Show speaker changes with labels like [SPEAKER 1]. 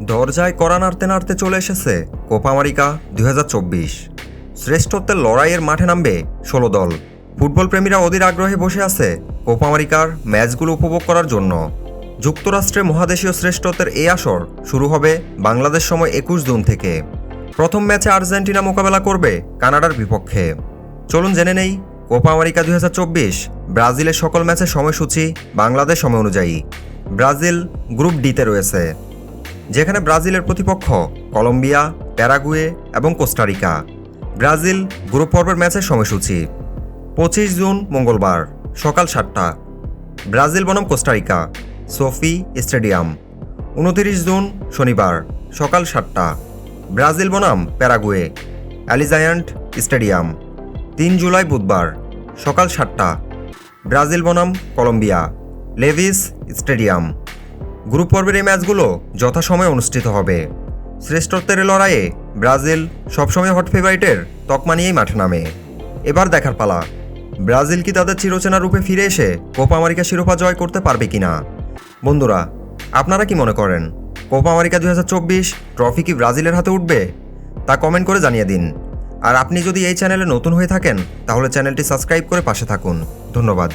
[SPEAKER 1] দরজায় কড়া নাড়তে নাড়তে চলে এসেছে কোপা আমেরিকা দুই শ্রেষ্ঠত্বের লড়াইয়ের মাঠে নামবে ষোলো দল। ফুটবল প্রেমীরা অধীর আগ্রহে বসে আছে কোপা আমেরিকার ম্যাচগুলো উপভোগ করার জন্য। যুক্তরাষ্ট্রে মহাদেশীয় শ্রেষ্ঠত্বের এই আসর শুরু হবে বাংলাদেশ সময় একুশ জুন থেকে। প্রথম ম্যাচে আর্জেন্টিনা মোকাবেলা করবে কানাডার বিপক্ষে। চলুন জেনে নেই কোপা আমেরিকা দুই হাজার চব্বিশ ব্রাজিলের সকল ম্যাচের সময়সূচি বাংলাদেশ সময় অনুযায়ী। ব্রাজিল গ্রুপ ডিতে রয়েছে। যেখানে ব্রাজিলের প্রতিপক্ষ কলম্বিয়া, প্যারাগুয়ে এবং কোস্টারিকা। ব্রাজিল গ্রুপ পর্বের ম্যাচের সময়সূচি, পঁচিশ জুন মঙ্গলবার, সকাল সাতটা। ব্রাজিল বনাম কোস্টারিকা, সোফি স্টেডিয়াম, উনতিরিশ জুন শনিবার, সকাল সাতটা। ব্রাজিল বনাম প্যারাগুয়ে, অ্যালিজায়ান্ট স্টেডিয়াম, তিন জুলাই বুধবার, সকাল সাতটা। ব্রাজিল বনাম কলম্বিয়া, লেভিস স্টেডিয়াম। গ্রুপ পর্বের এই ম্যাচগুলো যথাসময়ে অনুষ্ঠিত হবে। শ্রেষ্ঠত্বের লড়াইয়ে ব্রাজিল সবসময় হট ফেভারিটের তকমা নিয়েই মাঠে নামে। এবার দেখার পালা। ব্রাজিল কি তাদের চিরচেনা রূপে ফিরে এসে কোপা আমেরিকা শিরোপা জয় করতে পারবে কিনা? বন্ধুরা, আপনারা কি মনে করেন? কোপা আমেরিকা দু হাজার চব্বিশ ট্রফি কি ব্রাজিলের হাতে উঠবে? তা কমেন্ট করে জানিয়ে দিন। আর আপনি যদি এই চ্যানেলে নতুন হয়ে থাকেন, তাহলে চ্যানেলটি সাবস্ক্রাইব করে পাশে থাকুন। ধন্যবাদ।